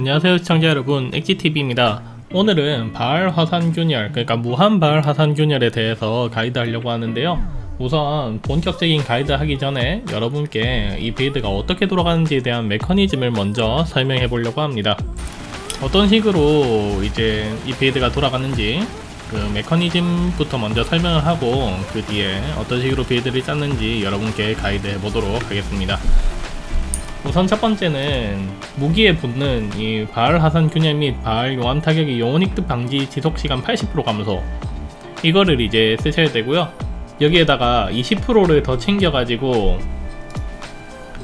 안녕하세요 시청자 여러분. 엑지TV입니다. 오늘은 바알 화산균열 그러니까 무한 바알 화산균열에 대해서 가이드 하려고 하는데요. 우선 본격적인 가이드 하기 전에 여러분께 이 빌드가 어떻게 돌아가는지에 대한 메커니즘을 먼저 설명해 보려고 합니다. 어떤 식으로 이제 이 빌드가 돌아가는지 그 메커니즘부터 먼저 설명을 하고 그 뒤에 어떤 식으로 빌드를 짰는지 여러분께 가이드 해 보도록 하겠습니다 우선 첫 번째는 무기에 붙는 이 바알 하산 균열 및 바알 용암 타격의 영혼 획득 방지 지속 시간 80% 감소 이거를 이제 쓰셔야 되고요. 여기에다가 20%를 더 챙겨가지고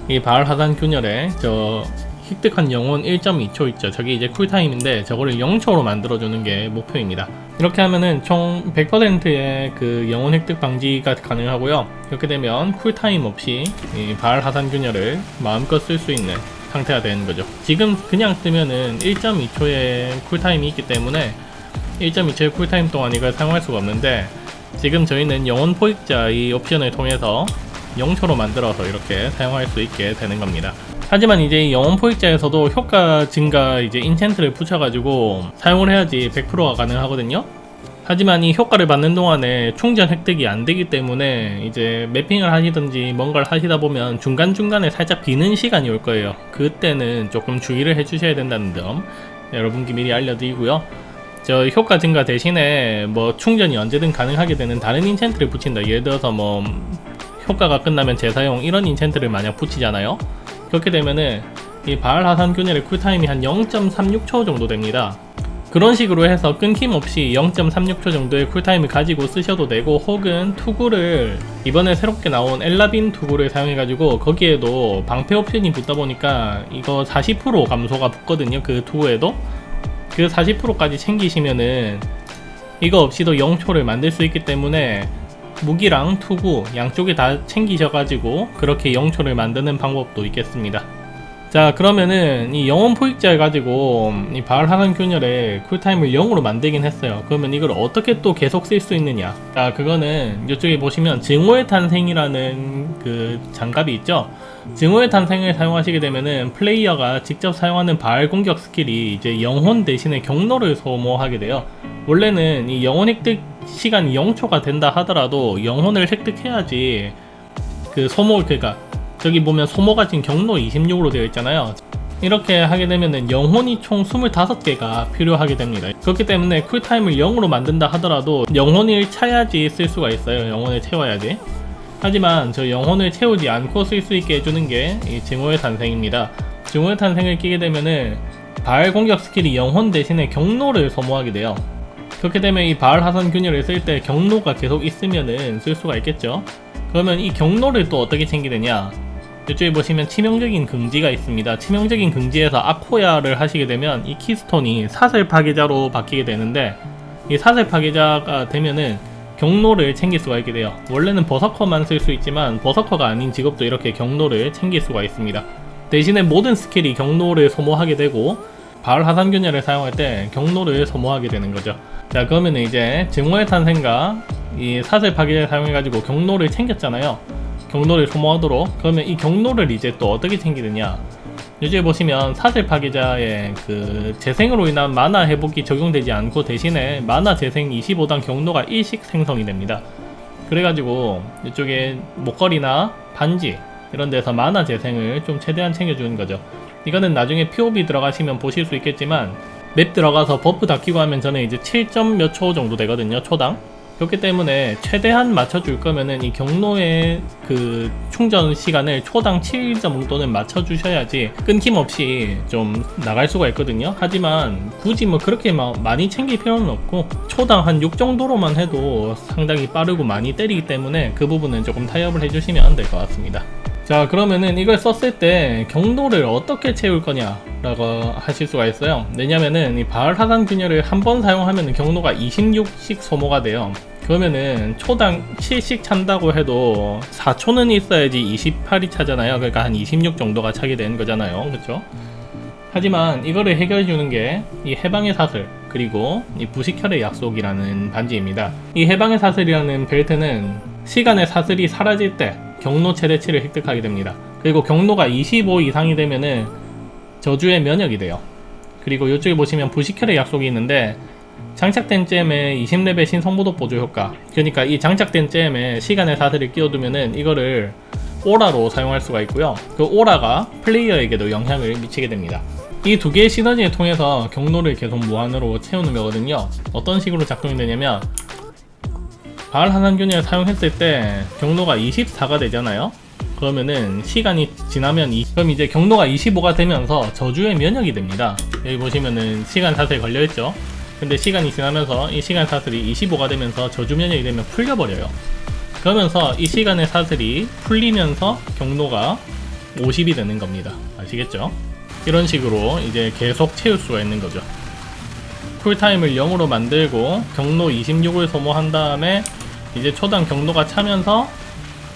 이 바알 하산 균열에 저 획득한 영혼 1.2초 있죠. 저게 이제 쿨타임인데 저거를 0초로 만들어주는 게 목표입니다. 이렇게 하면은 총 100%의 그 영혼 획득 방지가 가능하고요. 이렇게 되면 쿨타임 없이 이 바알 하산 균열을 마음껏 쓸 수 있는 상태가 되는 거죠. 지금 그냥 쓰면은 1.2초의 쿨타임이 있기 때문에 1.2초의 쿨타임 동안 이걸 사용할 수가 없는데 지금 저희는 영혼 포획자 이 옵션을 통해서 0초로 만들어서 이렇게 사용할 수 있게 되는 겁니다. 하지만 이제 이 영혼 포획자에서도 효과 증가 이제 인챈트를 붙여가지고 사용을 해야지 100%가 가능하거든요. 하지만 이 효과를 받는 동안에 충전 획득이 안 되기 때문에 이제 매핑을 하시든지 뭔가를 하시다 보면 중간중간에 살짝 비는 시간이 올 거예요. 그때는 조금 주의를 해주셔야 된다는 점 여러분께 미리 알려드리고요. 저 효과 증가 대신에 뭐 충전이 언제든 가능하게 되는 다른 인챈트를 붙인다. 예를 들어서 뭐 효과가 끝나면 재사용 이런 인챈트를 만약 붙이잖아요. 그렇게 되면은 이 바알 하산 균열의 쿨타임이 한 0.36초 정도 됩니다. 그런 식으로 해서 끊김없이 0.36초 정도의 쿨타임을 가지고 쓰셔도 되고 혹은 투구를 이번에 새롭게 나온 엘라빈 투구를 사용해가지고 거기에도 방패 옵션이 붙다 보니까 이거 40% 감소가 붙거든요 그 투구에도 그 40%까지 챙기시면은 이거 없이도 0초를 만들 수 있기 때문에 무기랑 투구 양쪽에 다 챙기셔가지고 그렇게 0초를 만드는 방법도 있겠습니다. 자 그러면은 이 영혼 포획자를 가지고 이 하산 균열에 쿨타임을 0으로 만들긴 했어요. 그러면 이걸 어떻게 또 계속 쓸 수 있느냐? 자 그거는 이쪽에 보시면 증오의 탄생이라는 그 장갑이 있죠. 증오의 탄생을 사용하시게 되면은 플레이어가 직접 사용하는 바알 공격 스킬이 이제 영혼 대신에 경로를 소모하게 돼요. 원래는 이 영혼 획득 시간이 0초가 된다 하더라도 영혼을 획득해야지 그 소모 그러니까 저기 보면 소모가 지금 경로 26으로 되어 있잖아요. 이렇게 하게 되면은 영혼이 총 25개가 필요하게 됩니다. 그렇기 때문에 쿨타임을 0으로 만든다 하더라도 영혼을 차야지 쓸 수가 있어요. 영혼을 채워야지. 하지만 저 영혼을 채우지 않고 쓸 수 있게 해주는 게 이 증오의 탄생입니다. 증오의 탄생을 끼게 되면은 발 공격 스킬이 영혼 대신에 경로를 소모하게 돼요. 그렇게 되면 이 바알 하산 균열을 쓸 때 경로가 계속 있으면은 쓸 수가 있겠죠. 그러면 이 경로를 또 어떻게 챙기느냐? 이쪽에 보시면 치명적인 긍지가 있습니다. 치명적인 긍지에서 아코야를 하시게 되면 이 키스톤이 사슬 파괴자로 바뀌게 되는데 이 사슬 파괴자가 되면은 경로를 챙길 수가 있게 돼요. 원래는 버서커만 쓸 수 있지만 버서커가 아닌 직업도 이렇게 경로를 챙길 수가 있습니다. 대신에 모든 스킬이 경로를 소모하게 되고 바알 하산균열을 사용할 때 경로를 소모하게 되는 거죠. 자 그러면 이제 증오의 탄생과 이 사슬 파괴를 사용해가지고 경로를 챙겼잖아요. 경로를 소모하도록 그러면 이 경로를 이제 또 어떻게 챙기느냐? 여기에 보시면 사슬 파괴자의 그 재생으로 인한 만화 회복이 적용되지 않고 대신에 만화 재생 25단 경로가 일식 생성이 됩니다. 그래가지고 이쪽에 목걸이나 반지 이런 데서 만화 재생을 좀 최대한 챙겨주는 거죠. 이거는 나중에 POB 들어가시면 보실 수 있겠지만 맵 들어가서 버프 다 끼고 하면 저는 이제 7점 몇 초 정도 되거든요 초당 그렇기 때문에 최대한 맞춰줄 거면은 이 경로의 그 충전 시간을 초당 7점 정도는 맞춰주셔야지 끊김없이 좀 나갈 수가 있거든요. 하지만 굳이 뭐 그렇게 막 많이 챙길 필요는 없고 초당 한 6 정도로만 해도 상당히 빠르고 많이 때리기 때문에 그 부분은 조금 타협을 해주시면 될 것 같습니다. 자 그러면은 이걸 썼을 때 경로를 어떻게 채울 거냐 라고 하실 수가 있어요 왜냐면은 이 바알 하산 균열을 한 번 사용하면 경로가 26씩 소모가 돼요 그러면은 초당 7씩 찬다고 해도 4초는 있어야지 28이 차잖아요 그러니까 한 26 정도가 차게 되는 거잖아요 그렇죠 하지만 이거를 해결해 주는 게 이 해방의 사슬 그리고 이 부식혈의 약속이라는 반지입니다 이 해방의 사슬이라는 벨트는 시간의 사슬이 사라질 때 경로 최대치를 획득하게 됩니다. 그리고 경로가 25 이상이 되면은 저주의 면역이 돼요. 그리고 이쪽에 보시면 부식혈의 약속이 있는데 장착된 잼에 20레벨 신성보도 보조 효과. 그러니까 이 장착된 잼에 시간의 사슬을 끼워두면은 이거를 오라로 사용할 수가 있고요. 그 오라가 플레이어에게도 영향을 미치게 됩니다. 이 두 개의 시너지를 통해서 경로를 계속 무한으로 채우는 거거든요. 어떤 식으로 작동이 되냐면 바알 하산균을 사용했을 때 경로가 24가 되잖아요. 그러면은 시간이 지나면 이, 그럼 이제 경로가 25가 되면서 저주의 면역이 됩니다. 여기 보시면은 시간 사슬 걸려있죠 근데 시간이 지나면서 이 시간 사슬이 25가 되면서 저주 면역이 되면 풀려버려요 그러면서 이 시간의 사슬이 풀리면서 경로가 50이 되는 겁니다 아시겠죠? 이런 식으로 이제 계속 채울 수가 있는 거죠 쿨타임을 0으로 만들고 경로 26을 소모한 다음에 이제 초당 경로가 차면서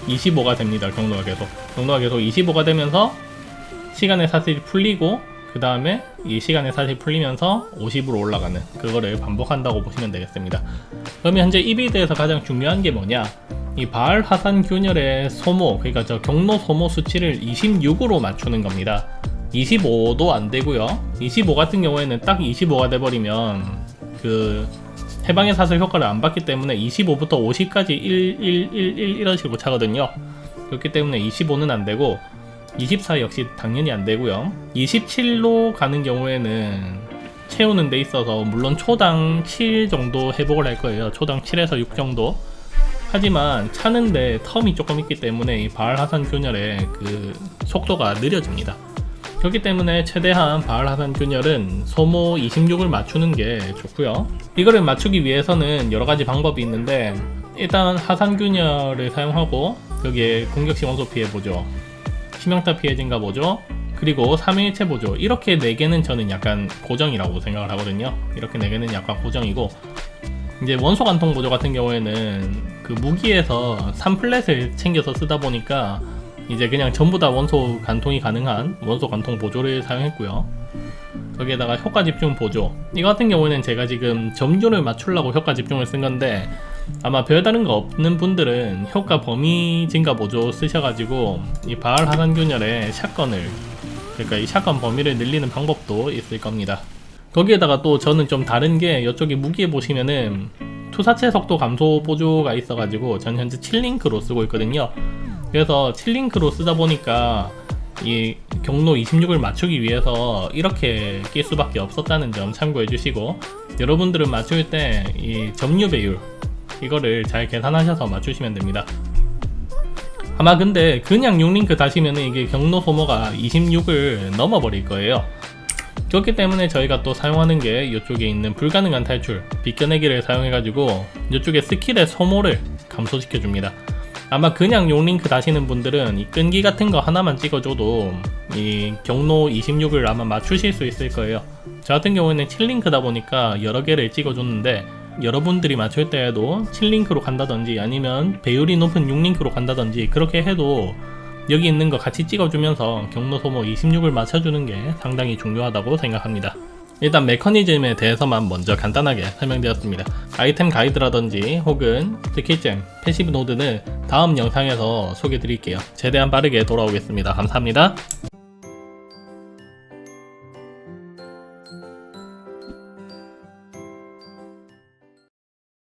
25가 됩니다. 경로가 계속. 경로가 계속 25가 되면서 시간의 사슬이 풀리고 그 다음에 이 시간의 사슬이 풀리면서 50으로 올라가는 그거를 반복한다고 보시면 되겠습니다. 그러면 현재 이 빌드에서 가장 중요한 게 뭐냐? 이 바알 화산 균열의 소모, 그러니까 저 경로 소모 수치를 26으로 맞추는 겁니다. 25도 안 되고요. 25 같은 경우에는 딱 25가 돼버리면 그 해방의 사슬 효과를 안 받기 때문에 25부터 50까지 1, 1, 1, 1 이런 식으로 차거든요. 그렇기 때문에 25는 안 되고 24 역시 당연히 안 되고요. 27로 가는 경우에는 채우는 데 있어서 물론 초당 7 정도 회복을 할 거예요. 초당 7에서 6 정도. 하지만 차는데 텀이 조금 있기 때문에 이 바알 하산 균열의 그 속도가 느려집니다. 그렇기 때문에 최대한 바알 하산 균열은 소모 26을 맞추는 게 좋고요. 이거를 맞추기 위해서는 여러 가지 방법이 있는데 일단 하산 균열을 사용하고 여기에 공격시 원소 피해 보죠. 치명타 피해 증가 보죠. 그리고 3일체 보죠. 이렇게 4개는 저는 약간 고정이라고 생각을 하거든요. 이렇게 4개는 약간 고정이고 이제 원소 관통 보조 같은 경우에는 그 무기에서 3플랫을 챙겨서 쓰다 보니까 이제 그냥 전부 다 원소 관통이 가능한 원소 관통 보조를 사용했고요. 거기에다가 효과 집중 보조. 이거 같은 경우에는 제가 지금 점유를 맞추려고 효과 집중을 쓴 건데 아마 별다른 거 없는 분들은 효과 범위 증가 보조 쓰셔가지고 이 바알 하산 균열의 샷건을 그러니까 이 샷건 범위를 늘리는 방법도 있을 겁니다. 거기에다가 또 저는 좀 다른 게 이쪽에 무기에 보시면은 투사체 속도 감소 보조가 있어가지고 전 현재 7링크로 쓰고 있거든요. 그래서 7링크로 쓰다 보니까 이 경로 26을 맞추기 위해서 이렇게 낄 수밖에 없었다는 점 참고해 주시고 여러분들은 맞출 때 이 점유 배율 이거를 잘 계산하셔서 맞추시면 됩니다. 아마 근데 그냥 6링크 다시면은 이게 경로 소모가 26을 넘어버릴 거예요. 그렇기 때문에 저희가 또 사용하는 게 이쪽에 있는 불가능한 탈출, 비껴내기를 사용해가지고 이쪽에 스킬의 소모를 감소시켜 줍니다. 아마 그냥 용링크 다시는 분들은 이 끈기 같은 거 하나만 찍어줘도 이 경로 26을 아마 맞추실 수 있을 거예요. 저 같은 경우에는 7링크다 보니까 여러 개를 찍어줬는데 여러분들이 맞출 때에도 7링크로 간다든지 아니면 배율이 높은 6링크로 간다든지 그렇게 해도 여기 있는 거 같이 찍어주면서 경로 소모 26을 맞춰주는 게 상당히 중요하다고 생각합니다. 일단 메커니즘에 대해서만 먼저 간단하게 설명드렸습니다. 아이템 가이드라든지 혹은 스킬잼, 패시브 노드는 다음 영상에서 소개드릴게요. 최대한 빠르게 돌아오겠습니다. 감사합니다.